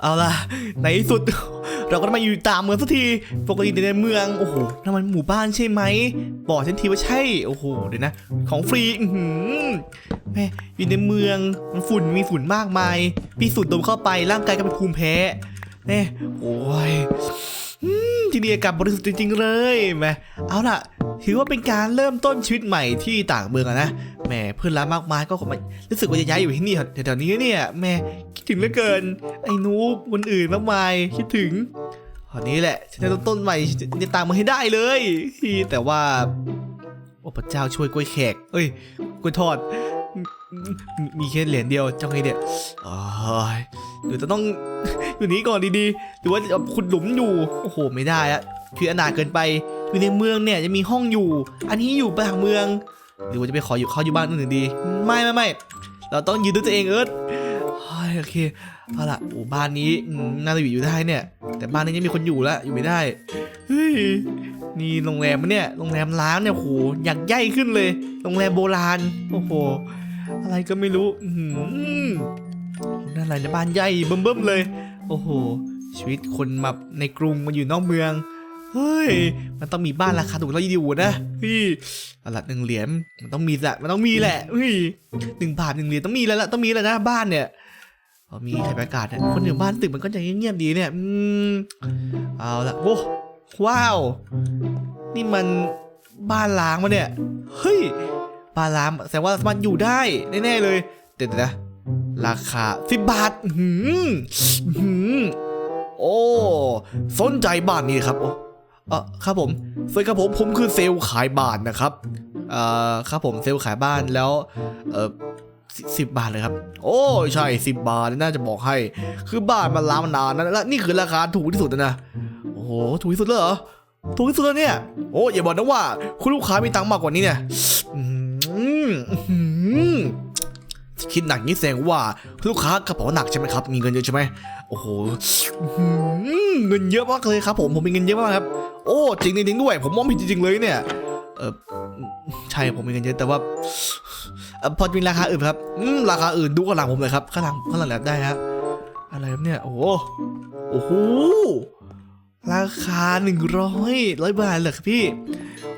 เอาล่ะในที่สุด เราก็มาอยู่ตามเมืองสักทีปกติในเมืองโอ้โหนั่นมันหมู่บ้านใช่ไหมบอกฉันทีว่าใช่โอ้โหเดี๋ยวนะ ของฟรีอืแม่อยู่ในเมืองมันฝุ่นมีฝุ่นมากมายพี่สุดดมเข้าไปร่างกายก็เป็นภูมิแพ้แน่โอ้ยที่นี่อากาศบริสุทธิ์จริงๆเลยแม่เอาล่ะ ถือว่าเป็นการเริ่มต้นชีวิตใหม่ที่ต่างเมืองนะแหม่เพื่อนรักมากมายก็คงไม่รู้สึกว่าจะย้ายอยู่ที่นี่แถวๆนี้เนี่ยแหม่คิดถึงเหลือเกิน ไอ้นูบคนอื่นมากมายคิดถึงตอนนี้แหละฉันจะต้นต้นใหม่จะตามมาให้ได้เลยแต่ว่าโอ้พระเจ้าช่วยกล้วยแขกเอ้ยกล้วยทอดมีแค่เหรียญเดียวเจ้าไงเนี่ยโอ้ยหรือจะต้องอยู่นี้ก่อนดีๆ หรือว่าขุดหลุมอยู่ โอ้โห ไม่ได้อะคืออนาเกินไป อยู่ในเมืองเนี่ยจะมีห้องอยู่ อันนี้อยู่ต่างเมือง หรือว่าจะไปขออยู่เขาอยู่บ้านอื่นดี ไม่ไม่ไม่เราต้องยืนด้วยตัวเองเอิร์ธโอเคเอาล่ะโอ้บ้านนี้น่าจะอยู่อยู่ได้เนี่ย แต่บ้านนี้ยังมีคนอยู่แล้วอยู่ไม่ได้เฮ้ยนี่โรงแรมเนี่ยโรงแรมล้างเนี่ยโหอยากใหญ่ขึ้นเลย โรงแรมโบราณโอ้โหอะไรก็ไม่รู้อือหือนั่นอะไรในยบ้านใหญ่เบิ่มๆเลย โอ้โหชีวิตคนมาในกรุงมาอยู่นอกเมือง ฮ้ย มันต้องมีบ้านราคาถูกแล้วอยู่นะพี่ตลาดหนึ่งเหรียญมันต้องมีแหละมันต้องมีแหละเฮ้ยหนึ่งบาทหนึ่งเหรียญต้องมีแล้วล่ะต้องมีแล้วนะบ้านเนี่ยพอมีใครประกาศเนี่ยคนอยู่บ้านตึกมันก็จะเงียบๆดีเนี่ย อืมเอาละโอ้ว้าว นี่มันบ้านล้างมาเนี่ย เฮ้ย บ้านล้างแสดงว่าสามารถอยู่ได้แน่ๆเลยเดี๋ยวๆนะราคาสิบบาทอื้อหืมหืมโอ้ สนใจบ้านนี้ครับโอ้ เออครับผมสวัสดีครับผมผมคือเซลล์ขายบ้านนะครับเอ่อครับผมเซลล์ขายบ้านแล้วเออสิบบาทเลยครับ โอ้ใช่สิบบาทน่าจะบอกให้ คือบ้านมันล้ามานานนะและนี่คือราคาถูกที่สุดนะโอ้โหถูกที่สุดเลยเหรอถูกที่สุดแล้วเนี่ย โอ้อย่าบอกนะว่า คุณลูกค้ามีตังค์มากกว่านี้เนี่ยอืมอืมคิดหนักนี้แสดงว่าลูกค้ากระเป๋าหนักใช่ไหมครับ มีเงินเยอะใช่ไหม โอ้โหเงินเยอะมากเลยครับผมผมมีเงินเยอะมากครับ โอ้จริงจริงด้วย ผมมองผิดจริงๆเลยเนี่ยเออใช่ผมมีเงินเยอะแต่ว่าออพอจะมีราคาอื่นครับอืมราคาอื่นดูข้างหลังผมเลยครับข้างหลังข้างหลังแล้วได้ฮะอะไรครับเนี่ยโอ้โหโอ้โหราคาหนึ่งร้อยร้อยบาทเลยครับพี่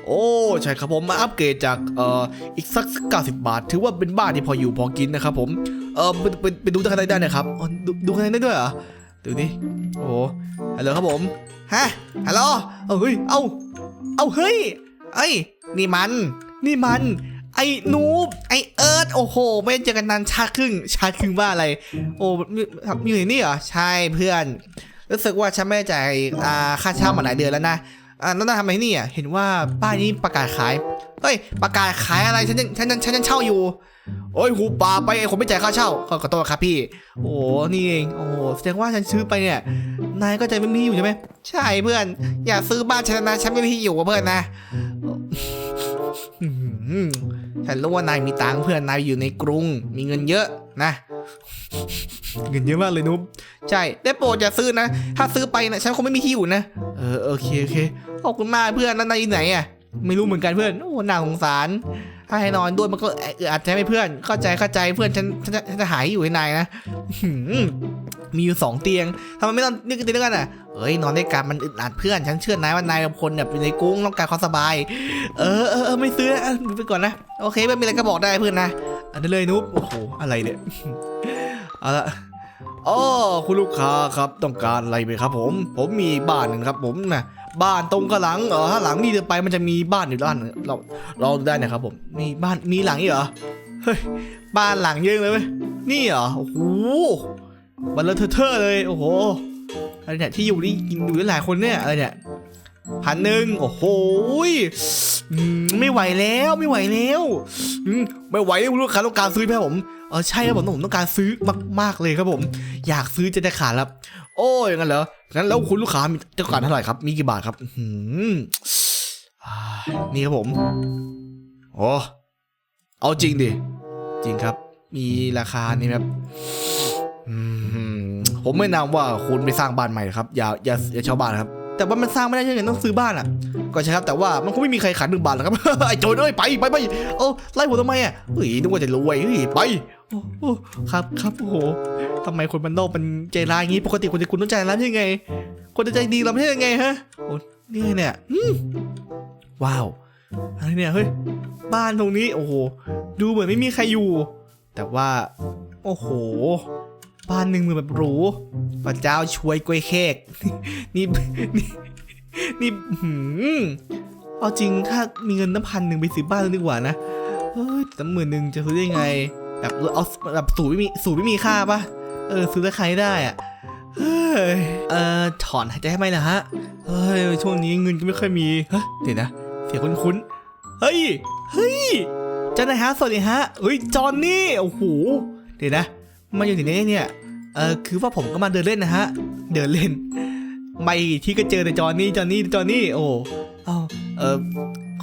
โอ้ใช่ครับผมมาอัปเกรดจากเอ่ออีกสักเก้าสิบบาท ถือว่าเป็นบ้านที่พออยู่พอกินนะครับผมเออไปไปไปดูข้างในได้นะครับอ๋อดูดูข้างในได้ด้วยเหรอดูนี่โอ้ฮัลโหลครับผมฮะฮัลโหลเอาเฮ้ยเอาเอาเฮ้ยไอ้นี่มัน นี่มัน ไอ้นูบไอ้เอิร์ธโอ้โห ไม่เจอกันนานชาครึ่งชาครึ่งว่าอะไร โอ้มีมีอยู่ในนี่เหรอใช่เพื่อนรู้สึกว่าฉันไม่จ่ายค่าเช่ามาหลายเดือนแล้วนะ อ่านั่นน่ะทำไมนี่อะเห็นว่าป้ายนี้ประกาศขายเฮ้ยประกาศขายอะไรฉันยังฉันยังฉันยังเช่าอยู่โอ้ยหูปลาไปไอ้คนไม่จ่ายค่าเช่าขอขอโทษครับพี่ โอ้นี่เองโอ้แสดงว่าฉันซื้อไปเนี่ยนายก็ใจไม่มีอยู่ใช่ไหมใช่เพื่อน อย่าซื้อบ้านฉันนะฉันไม่มีอยู่เพื่อนนะฉันรู้ว่านายมีตังค์เพื่อนนายอยู่ในกรุง มีเงินเยอะนะ เงินเยอะมากเลยนุ๊บใช่ ได้โปรดอย่าซื้อนะ ถ้าซื้อไปนะฉันคงไม่มีที่อยู่นะ เออโอเคโอเค ขอบคุณมากเพื่อน แล้วนายอยู่ไหนอะ ไม่รู้เหมือนกันเพื่อน โอ้น่าสงสาร ถ้าให้นอนด้วยมันก็เอออาจจะไม่เพื่อน เข้าใจเข้าใจเพื่อนฉันฉันจะฉันจะหายอยู่ให้นายนะหืมมีอยู่สองเตียงทำไมไม่นอนนี่กันเตียงด้วกันอะ เอ้ยนอนด้วยกันมันอึดอัดเพื่อน ฉันเชื่อนายว่านายกับคนแบบอยู่ในกรุ้งต้องการความสบาย เออเออเออไม่ซื้อนะอะไปก่อนนะ โอเคไม่มีอะไรก็บอกได้เพื่อนนะ นนี้เลยนุ๊บโอ้โห อะไรเนี่ย เอาละอ๋อคุณลูกค้าครับต้องการอะไรไหมครับ ผม ผมมีบ้านหนึ่งครับ ผมนะบ้านตรงกับหลังเออถ้าหลังนี่เดินไปมันจะมีบ้านอยู่ด้านเราเราได้นะครับ ผมมีบ้านมีหลังอีกเหรอเฮ้ยบ้านหลังเยอะเลยเว้ยนี่เหรอโอ้โหบันเลอเทอเลยโอ้โหอะไรเนี่ยที่อยู่นี่กินอยู่ได้หลายคนเนี่ยอะไรเนี่ย พันหนึ่งโอ้โหไม่ไหวแล้วไม่ไหวแล้วไม่ไหวคุณลูกค้าต้องการซื้อไหมครับผมเออใช่ครับผมผมต้องการซื้อมากๆเลยครับผม อยากซื้อจะได้ขาดแล้วโอ้ยงั้นเหรองั้นแล้วคุณลูกค้ามีต้องการเท่าไหร่ครับ มีกี่บาทครับหืออ่านี่ครับผมโอ้เอาจริงดิจริงครับ มีราคานี่แบบผมไม่นำว่าคุณไปสร้างบ้านใหม่ครับ อย่าอย่าอย่าเช่าบ้านครับ แต่ว่ามันสร้างไม่ได้ใช่ไหมต้องซื้อบ้านอะ ก็ใช่ครับแต่ว่ามันคงไม่มีใครขายหนึ่งบาทหรอกครับไอ้โจรเอ้ยไปไปไปเอ้ไล่ผมทำไมอะเฮ้ยนึกว่าจะรวยเฮ้ยไปโอ้ครับครับโอ้โหทำไมคนมันโลกมันใจร้ายอย่างนี้ปกติคนจะคุณต้องใจร้ายยังไง คนจะใจดีเราไม่ใช่ยังไงฮะโอ้นี่เนี่ยว้าวอะไรเนี่ยเฮ้ยบ้านตรงนี้โอ้โหดูเหมือนไม่มีใครอยู่ แต่ว่า โอ้โห บ้านหนึ่งมือแบบหรูพระเจ้าช่วยกล้วยเค้กนี่นี่นี่หืมเอาจริงถ้ามีเงินตั้งพันหนึ่งไปซื้อบ้านดีกว่านะเฮ้ยแต่หมื่นหนึ่งจะซื้อได้ยังไง แบบเอาแบบสูตรไม่มีสูตรไม่มีค่าปะเออซื้อได้ใครได้อะเฮ้ยเออถอนหายใจให้ไหมนะฮะเฮ้ยช่วงนี้เงินก็ไม่ค่อยมีเฮ้ยเดี๋ยวนะเสียงคุ้นๆเฮ้ยเฮ้ยเจ้านายฮะสวัสดีฮะเฮ้ยจอห์นนี่โอ้โหเดี๋ยวนะ มาอยู่ที่นี่เนี่ย เออคือว่าผมก็มาเดินเล่นนะฮะ เดินเล่น ไม่ที่ก็เจอแต่จอนี่จอนี่จอนี่ โอ้เอ้าเออ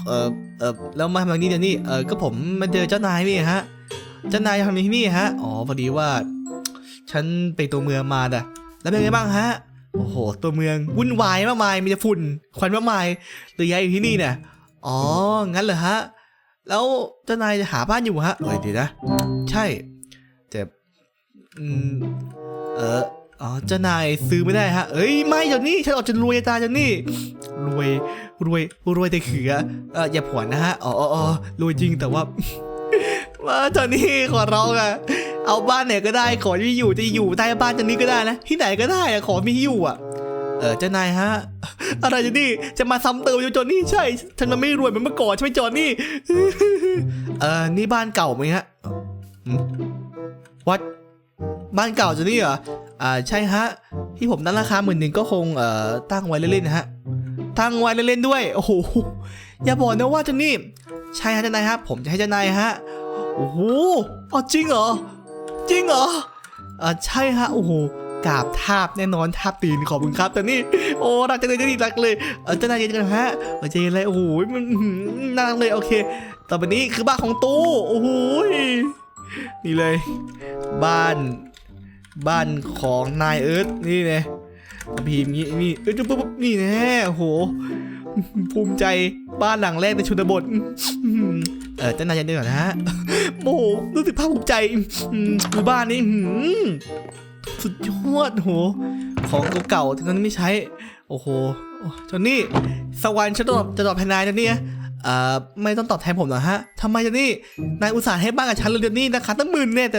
เออเออแล้วมาทำอะไรนี่เดี๋ยวนี้ เออก็ผมมาเจอเจ้านายนี่ฮะ เจ้านายทำอะไรที่นี่ฮะ อ๋อพอดีว่า ฉันไปตัวเมืองมาด่ะ แล้วเป็นไงบ้างฮะ โอ้โห ตัวเมืองวุ่นวายมากมาย มีแต่ฝุ่น ควันมากมายเลยย้ายอยู่ที่นี่เนี่ย อ๋อ งั้นเหรอฮะ แล้วเจ้านายจะหาบ้านอยู่ฮะเอ้ยดีนะ ใช่ แต่ อืมเอออ๋อเจ้านายซื้อไม่ได้ฮะ เอ้ยไม่เดี๋ยวนี้ฉันออกจะรวยตาจันนี่รวยรวยรวยแต่เขือเอออย่าผวนนะฮะอ๋ออ๋อรวยจริงแต่ว่าว่าตอนนี้ขอร้องอะเอาบ้านไหนก็ได้ขอที่อยู่จะอยู่ใต้บ้านจันนี้ก็ได้นะที่ไหนก็ได้อะขอมีที่อยู่อะเออเจ้านายฮะ อะไรจันนี่จะมาซ้ำเติมจนนี่ใช่ ฉันมันไม่รวยเหมือนเมื่อก่อนใช่ไหมจอนนี่เออนี่บ้านเก่าไหมฮะวัด บ้านเก่าจะนี่เหรอ อ่าใช่ฮะ ที่ผมตั้งราคาหมื่นหนึ่งก็คงเอ่อตั้งไว้เล่นๆนะฮะ ตั้งไว้เล่นๆด้วย โอ้โห อย่าบอกนะว่าเจะนี่ ใช่ฮะเจ้านายฮะ ผมจะให้เจ้านายฮะ โอ้โหอ๋อจริงเหรอ จริงเหรออ่าใช่ฮะ โอ้โหกราบทาบแน่นอนทาบตีนขอบคุณครับแต่นี่โอ้รักจังเลยจ้านี่รักเลยเออเจ้านายเย็นกันฮะเออใจเย็นเลยโอ้โหมันน่ารักเลยโอเคต่อไปนี้คือบ้านของตู้โอ้โหนี่เลย บ้าน บ้านของนายเอิร์ธนี่ไงพิมพ์นี้นี่เอ้ยปุ๊บปุ๊บนี่แน่โห ภูมิใจบ้านหลังแรกในชนบทเออเจ้านายยันเดือนะฮะโอ้โหรู้สึกภาคภูมิใจอืมดูบ้านนี้สุดยอดโห ของเก่าๆที่นั้นไม่ใช้ โอ้โหจนนี่สวรรค์ฉันจะตอบจะตอบแทนนายนะเนี่ยเอ่อไม่ต้องตอบแทนผมหรอฮะทำไมจะนี่นายอุตส่าห์ให้บ้านกับฉันเลยเดี๋ยวนี้นะคะตั้งหมื่นเนี่ยแต่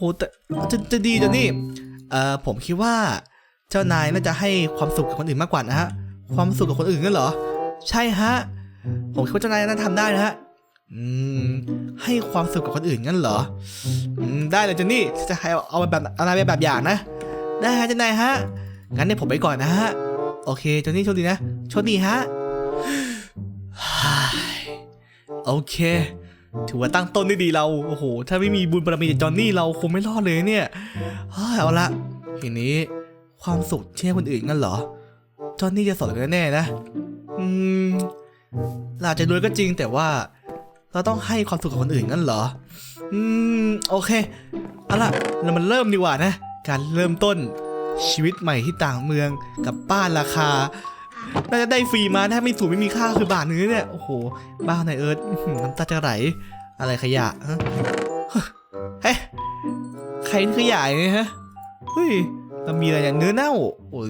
อืมโหแต่จะจะดีจะนี่เอ่อผมคิดว่าเจ้านายน่าจะให้ความสุขกับคนอื่นมากกว่านะฮะ ความสุขกับคนอื่นกันเหรอ ใช่ฮะ ผมคิดว่าเจ้านายน่าทำได้นะฮะ อืม ให้ความสุขกับคนอื่นงั้นเหรอ อืม ได้เลยเจนนี่ จะให้เอาเอาแบบเอานายเป็นแบบอย่างนะ ได้ฮะเจ้านายฮะ งั้นเนี่ยผมไปก่อนนะฮะ โอเคเจนนี่โชคดีนะ โชคดีฮะ โอเค ถือว่าตั้งต้นได้ดีเรา โอ้โห ถ้าไม่มีบุญบารมีจากจอห์นนี่เราคงไม่รอดเลยเนี่ยเอาละทีนี้ความสุขที่คนอื่นงั้นเหรอ จอห์นนี่จะสอนกันแน่นะ อืมเราอาจจะรวยก็จริงแต่ว่า เราต้องให้ความสุขกับคนอื่นงั้นเหรอ อืม โอเค เอาล่ะเรามันเริ่มดีกว่านะ การเริ่มต้นชีวิตใหม่ที่ต่างเมืองกับบ้านราคา น่าจะได้ฟรีมาถ้าไม่สูงไม่มีค่าคือบาทนึงเนี่ย โอ้โห บ้านไหนเอิร์ธน้ำตาจะไหล อะไรขยะฮะเฮ้ยใครขยะเนี่ยฮะ เฮ้ยเรามีอะไรอย่างเนื้อเน่า โอ้ย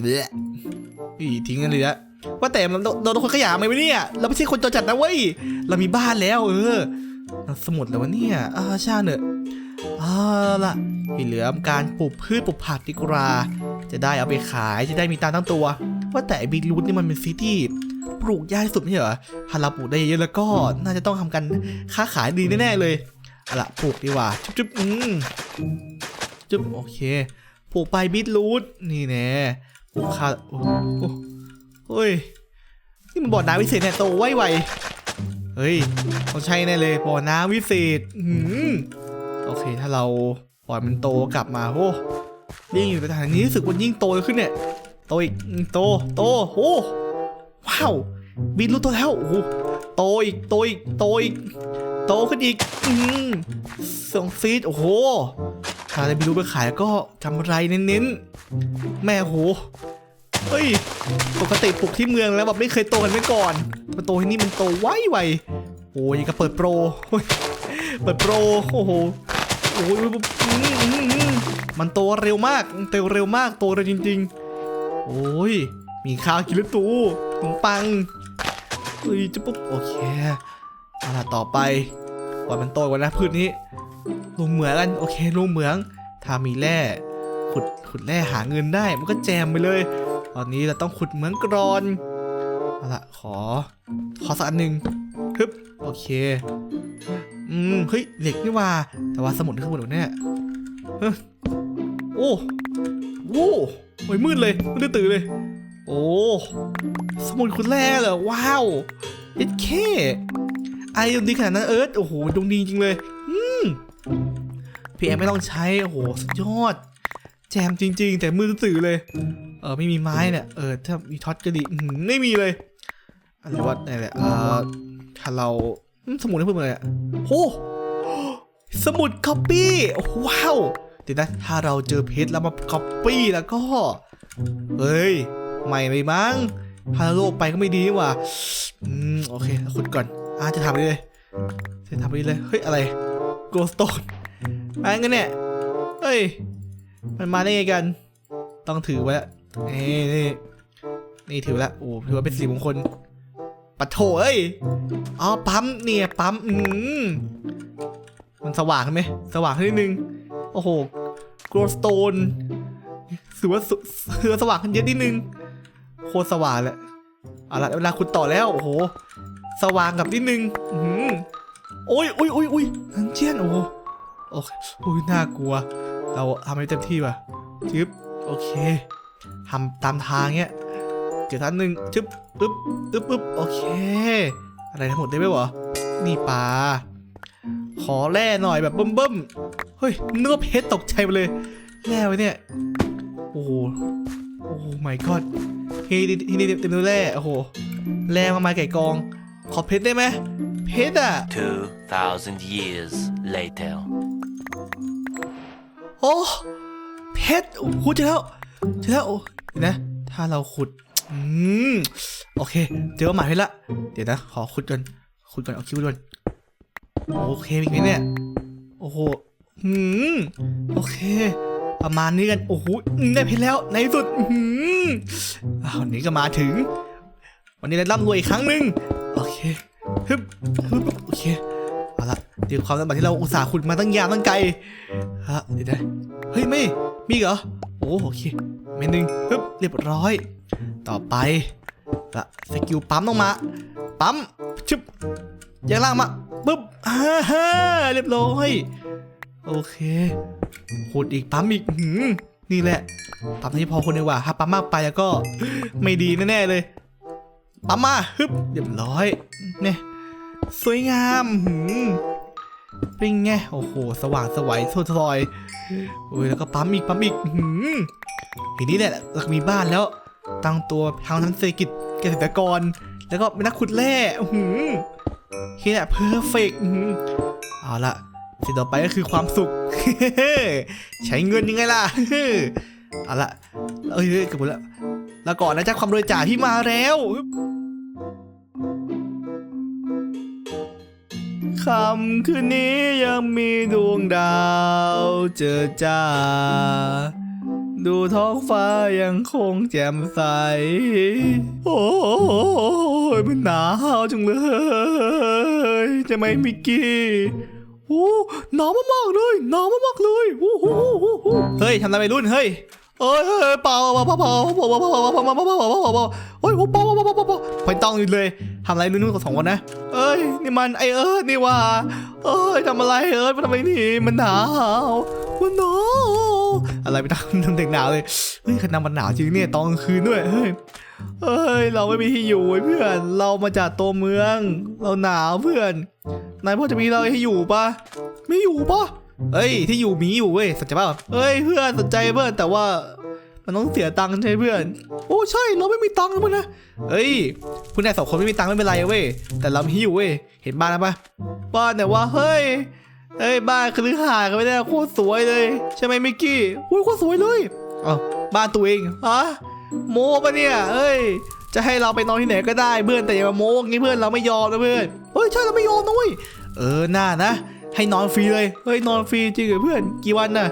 อีทิ้งกันเลยละว่าแต่มันโดนคนขยะไหมวะเนี่ย เราไม่ใช่คนจรจัดนะเว้ย เรามีบ้านแล้ว เออ สมุดแล้ววะเนี่ยอ่าชาเนอะเอาล่ะที่เหลือการปลูกพืชปลูกผักดีกว่าจะได้เอาไปขายจะได้มีตังค์ตั้งตัว ว่าแต่บีรูทนี่มันเป็นซีที่ปลูกยากสุดไม่ใช่เหรอถ้าเราปลูกได้เยอะแล้วก็น่าจะต้องทำกันค้าขายดีแน่ๆเลยเอาล่ะปลูกดีกว่าจุ๊บจุ๊บอืมจุ๊บโอเคปลูกใบบีทรูทนี่แน่ปลูกข้าวโอ้โหเฮ้ยนี่มันบ่อน้ำวิเศษเนี่ยโตไวไวๆเฮ้ยต้องใช่แน่เลยบ่อน้ำวิเศษอืมโอเคถ้าเราปล่อยมันโตกลับมาโอ้ยิ่งอยู่ในสถานนี้รู้สึกว่ายิ่งโตขึ้นเนี่ย โตอีกโตโตโอ้ว้าวบีทรูทโตแล้วโอ้โตอีกโตอีกโตอีกโตขึ้นอีกอืมสองฟีตโอ้โหถ้าได้บีทรูทไปขายก็กำไรเน้นๆแม่โหเฮ้ยปกติปลูกที่เมืองแล้วแบบไม่เคยโตกันไว้ก่อนมาโตที่นี่มันโตไวไวโอ้ยก็เปิดโปรโอ้ยเปิดโปรโอ้โหโอ้ยมันโตเร็วมากโตเร็วมากโตเร็วจริง ๆ โอ้ย มีข้าวกินแล้วตูขนมปังเฮ้ยจะปุ๊บโอเคเอาล่ะต่อไปปล่อยมันโตก่อนะพืชนี้ ลงเหมืองกัน โอเคลงเหมือง ถ้ามีแร่ ขุด ขุดแร่หาเงินได้ มันก็แจมไปเลย ตอนนี้เราต้องขุดเหมืองกรอน เอาละขอ ขอสักอันหนึ่งฮึบ โอเค อืม เฮ้ย เหล็กนี่ว่า แต่ว่าสมุดนี่คือหมดแล้วเนี่ยเฮ้ยโอ้โว้ โอ้ยมืดเลยไม่ได้ตื่นเลย โอ้สมุดคุณแร่เหรอว้าวเอ็ดเคไอดวงดีขนาดนั้นเอิร์ธโอ้โหดวงดีจริงเลย อืมพี่แอมไม่ต้องใช้โอ้โหสุดยอด แจมจริง ๆ แต่มือตื่อเลย เออไม่มีไม้เนี่ยเออถ้ามีท็อตก็ดีไม่มีเลยอะไรวะอะไรแหละเออถ้าเราสมุดให้เพื่อนเลยโอ้สมุดคัปปี้ว้าว เดี๋ยวนะถ้าเราเจอเพชรแล้วมาคัปปี้แล้วก็ เฮ้ย ใหม่ไปมั้งพาโลกไปก็ไม่ดีว่าอืม โอเคขุดก่อน อ่าจะทำไปเลย จะทำไปเลย เฮ้ย อะไรโกลสโตนอะไรกันเนี่ย เฮ้ย มันมาได้ไงกัน ต้องถือไว้ละนี่นี่นี่ถือไว้ละโอ้ถือว่าเป็นสีมงคลปัดโถเอ้ย อ๋อ ปั๊มเนี่ย ปั๊ม อืมมันสว่างไหม สว่างขึ้นนิดนึง โอ้โหโกลสโตนถือว่าสุถือสว่างขึ้นเยอะนิดนึง โคตรสว่างเลยเอาละเวลาคุณต่อแล้ว โอ้โห สว่างกับนิดนึง อืมโอ้ยโอ้ยโอ้ยโอ้ยนันเจียนโอ้โหโอ้ยน่ากลัว เราทำให้เต็มที่ว่ะจึ๊บโอเคทำตามทางเงี้ยเกี่ยวท่านหนึ่งจึ๊บปึ๊บปึ๊บปึ๊บโอเค อะไรทั้งหมดได้ไหมวะนี่ปลาขอแร่หน่อยแบบเบิ่ม เฮ้ยนึกว่าเพชรตกใจไปเลยแร่ไว้เนี่ย โอ้โห โอ้ my god ที่นี่ที่นี่เต็มด้วยแร่โอ้โห แร่มากมายไก่กอง ขอเพชรได้ไหม เพชรอะ2,000 years later. โอ้ เพชรโอ้โหเจอแล้วเจอแล้วโอ้เดี๋ยวนะ ถ้าเราขุด อืม โอเค เจอหมายเพชรละ เดี๋ยวนะ ขอขุดก่อน ขุดก่อน เอาคิวก่อน โอเคมีไหมเนี่ย โอ้โห อืมโอเค ประมาณนี้กันโอ้โหได้เพชรแล้วในสุดอืมอ้าววันนี้ก็มาถึง วันนี้ได้ร่ำรวยอีกครั้งหนึ่งโอเคฮึบฮึบโอเคเอาละเดี๋ยวความลำบากที่เราอุตส่าห์ขุดมาตั้งยาวตั้งไกลฮะเดี๋ยวนะเฮ้ยไม่มีอีเหรอโอ้โอเคเมนหนึ่งปึ๊บเรียบร้อย ต่อไปละสกิลปั๊มต้องมา ปั๊มชึบยางล่างมาปึ๊บอ่าฮะเรียบร้อย โอเคขุดอีกปั๊มอีกหืมนี่แหละ ปั๊มนี้พอคนดีกว่าถ้าปั๊มมากไปแล้วก็ไม่ดีแน่ๆเลย ปั๊มมาฮึบเรียบร้อยเนี่ยสวยงามหืมเป็นไงโอ้โห สว่างสวัยโซซอยโอ้ยแล้วก็ปั๊มอีกปั๊มอีกหืมทีนี้แหละเรามีบ้านแล้ว ตั้งตัวทางทั้งเศรษฐกิจเกษตรกร แล้วก็เป็นนักขุดแร่หือแค่เพอร์เฟกต์เอาละ สิ่งต่อไปก็คือความสุข ใช้เงินยังไงล่ะเอาละเอ้ยเอ้ยเกอบหมดแล้วแล้วก่อนนะจ๊ะความรวยจ่าพี่มาแล้วคำคืนนี้ยังมีดวงดาวเจอจ้า ดูท้องฟ้ายังคงแจ่มใส โอ้ยมันหนาวจังเลย จะไหมมิกกี้ โอ้หนาวมากๆเลยหนาวมากๆเลยโอ้โหเฮ้ยทำอะไรไปรุ่นเฮ้ยเอ้ยเฮ้ยเปล่าเปล่าเปล่าเปล่าเปล่าเปล่าเปล่าเปล่าเปล่าเปล่าเปล่าเปล่าเปล่าเปล่าเฮ้ยเปล่าเปล่าเปล่าเปล่าเปล่าเปล่าไปต้องอยู่เลยทำอะไรนู่นกับสองคนนะเอ้ยนี่มันไอเอิร์ธนี่ว่าเอ้ยทำอะไรเอิร์ธมาทำไมนี่มันหนาวมันหนาวอะไรไปทำทำเด็กหนาวเลยเฮ้ยขนาดมันหนาวจริงเนี่ยตอนกลางคืนด้วยเฮ้ยเเอ้ย เราไม่มีที่อยู่เว้ยเพื่อน เรามาจากตัวเมือง เราหนาวเพื่อน นายพ่อจะมีเราให้อยู่ปะไม่อยู่ปะเอ้ย ที่อยู่มีอยู่เว้ยสนใจป่ะเอ้ยเพื่อนสนใจเพื่อนแต่ว่ามันต้องเสียตังค์ใช่เพื่อน โอ้ใช่เราไม่มีตังค์เพื่อนะเอ้ยคุณนายสองคนไม่มีตังค์ไม่เป็นไรเว้ยแต่เรามีที่อยู่เว้ยเห็นบ้านนะปะบ้านแต่ว่าเฮ้ยเฮ้ยบ้านคฤหาสน์กันไม่ได้โคตรสวยเลย ใช่ไหมมิกกี้โอ้ยโคตรสวยเลยอ้าบ้านตัวเองฮะ โม้ปะเนี่ยเอ้ย จะให้เราไปนอนที่ไหนก็ได้เพื่อนแต่อย่ามาโม้งี้เพื่อนเราไม่ยอมนะเพื่อนเฮ้ยใช่เราไม่ยอมนะเว้ยเออหน่านะ ให้นอนฟรีเลยเฮ้ยนอนฟรีจริงเหรอเพื่อนกี่วันน่ะ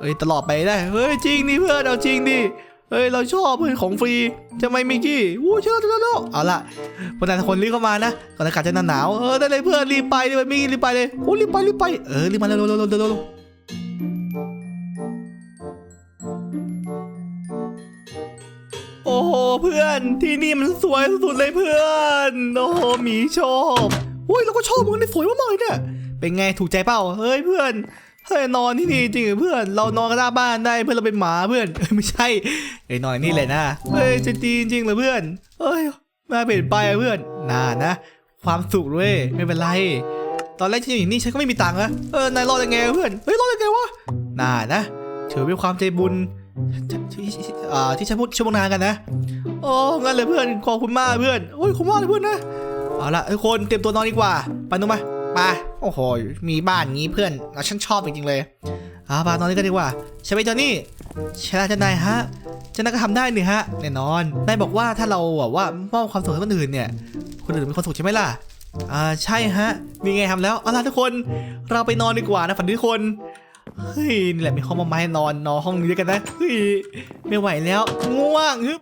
เฮ้ยตลอดไปได้เฮ้ยจริงดิเพื่อนเอาจริงดิเฮ้ยเราชอบเพื่อนของฟรีจะไม่มิกกี้อู้เชื่อเชื่อเอเอาละพนายทุกคนรีบเข้ามานะก่อนอากาศจะหนาวเออได้เลยเพื่อนรีบไปรีบไปมิกกี้รีบไปเลยโอ้รีบไปรีบไปเออรีบมาเร็วเร็วเร็วเร็ว โอ้โหเพื่อนที่นี่มันสวยสุดเลยเพื่อนโอ้โหหมีชอบอุ้ยเราก็ชอบมึงนี่สวยมากเลยเนี่ยเป็นไงถูกใจเปล่าเฮ้ยเพื่อนเฮ้ยนอนที่นี่จริงเหรอเพื่อน เรานอนกันหน้าบ้านได้เพื่อนเราเป็นหมาเพื่อนเอ้ยไม่ใช่ไอ้ยนอนนี่เลยนะเฮ้ยจะดีจริงเหรอเพื่อนเอ้ยมาเปลี่ยนไปเพื่อนน่านะ ความสุขด้ยไม่เป็นไร ตอนแรกที่อยู่นี่ฉันก็ไม่มีตังค์นะเออนายรอดยังไงเพื่อนเฮ้ยรอดยังไงวะน่านะถือเป็นความใจบุญ ที่ที่อ่าที่ฉันพูดชั่วโมงนานกันนะ โอ้งั้นเลยเพื่อนขอบคุณมากเพื่อนโอ้ยขอบคุณมากเลยเพื่อนนะเอาละทุกคนเตรียมตัวนอนดีกว่าไปนุ่มมาไปโอ้โหมีบ้านงี้เพื่อนฉันชอบจริงๆเลยอ่าไปนอนนี่กันดีกว่าใช่ไหมจอนี่ใช่แล้วจะนายฮะจะนายก็ทำได้นี่ฮะแน่นอนนายบอกว่าถ้าเราแบบว่ามอบความสุขให้คนอื่นเนี่ย คนอื่นมีความสุขใช่ไหมล่ะอ่าใช่ฮะมีไงทำแล้วเอาล่ะทุกคน เราไปนอนดีกว่านะฝันดีทุกคน เฮ้ยนี่แหละมีห้องมาไม้นอนนอนห้องนี้ด้วยกันนะเฮ้ยไม่ไหวแล้วง่วงฮึบ